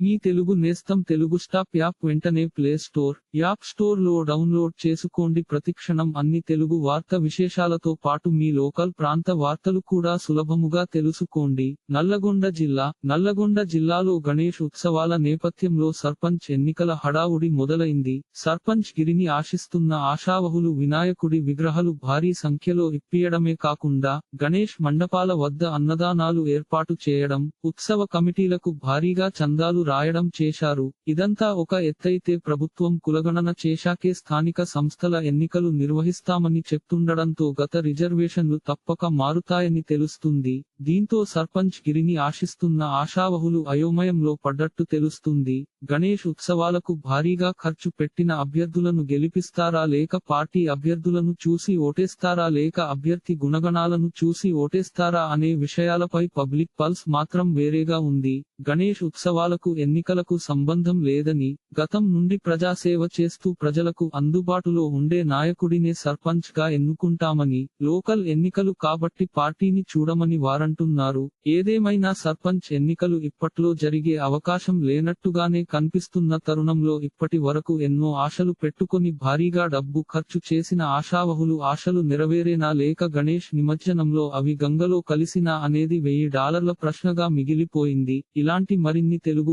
మీ తెలుగు నేస్తం Telugu stop app వెంటనే play store app స్టోర్లో డౌన్లోడ్ చేసుకోండి. ప్రతిక్షణం అన్ని తెలుగు వార్త విశేషాలతో పాటు మీ లోకల్ ప్రాంత వార్తలు కూడా సులభముగా తెలుసుకోండి. నల్లగొండ జిల్లా నల్లగొండ జిల్లాలో గణేష్ ఉత్సవాల నేపథ్యంలో సర్పంచ్ ఎన్నికల హడావుడి మొదలైంది. సర్పంచ్ గిరిని ఆశిస్తున్న ఆశావహులు వినాయకుడి విగ్రహాలు భారీ సంఖ్యలో ఇప్పియడమే కాకుండా గణేష్ మండపాల వద్ద అన్నదానాలు ఏర్పాటు చేయడం ఉత్సవ కమిటీలకు భారీగా చందాలు రాయడం చేశారు. ఇదంతా ఒక ఎత్తైతే ప్రభుత్వం కులగణన చేశాకే స్థానిక సంస్థల ఎన్నికలు నిర్వహిస్తామని చెప్తుండడంతో గత రిజర్వేషన్లు తప్పక మారుతాయని తెలుస్తుంది. దీంతో సర్పంచ్ గిరిని ఆశిస్తున్న ఆశావహులు అయోమయంలో పడ్డట్టు తెలుస్తుంది. గణేష్ ఉత్సవాలకు భారీగా ఖర్చు పెట్టిన అభ్యర్థులను గెలిపిస్తారా లేక పార్టీ అభ్యర్థులను చూసి ఓటేస్తారా లేక అభ్యర్థి గుణగణాలను చూసి ఓటేస్తారా అనే విషయాలపై పబ్లిక్ పల్స్ మాత్రం వేరేగా ఉంది. గణేష్ ఉత్సవాలకు ఎన్నికలకు సంబంధం లేదని గతం నుండి ప్రజాసేవ చేస్తూ ప్రజలకు అందుబాటులో ఉండే నాయకుడినే సర్పంచ్గా ఎన్నుకుంటామని లోకల్ ఎన్నికలు కాబట్టి పార్టీని చూడమని వారంటున్నారు. ఏదేమైనా సర్పంచ్ ఎన్నికలు ఇప్పట్లో జరిగే అవకాశం లేనట్టుగానే కనిపిస్తున్న తరుణంలో ఇప్పటి వరకు ఎన్నో ఆశలు పెట్టుకొని భారీగా డబ్బు ఖర్చు చేసిన ఆశావహులు ఆశలు నెరవేరేనా లేక గణేష్ నిమజ్జనంలో అవి గంగలో కలిసినా అనేది వెయ్యి డాలర్ల ప్రశ్నగా మిగిలిపోయింది. ఇలాంటి మరిన్ని తెలుగు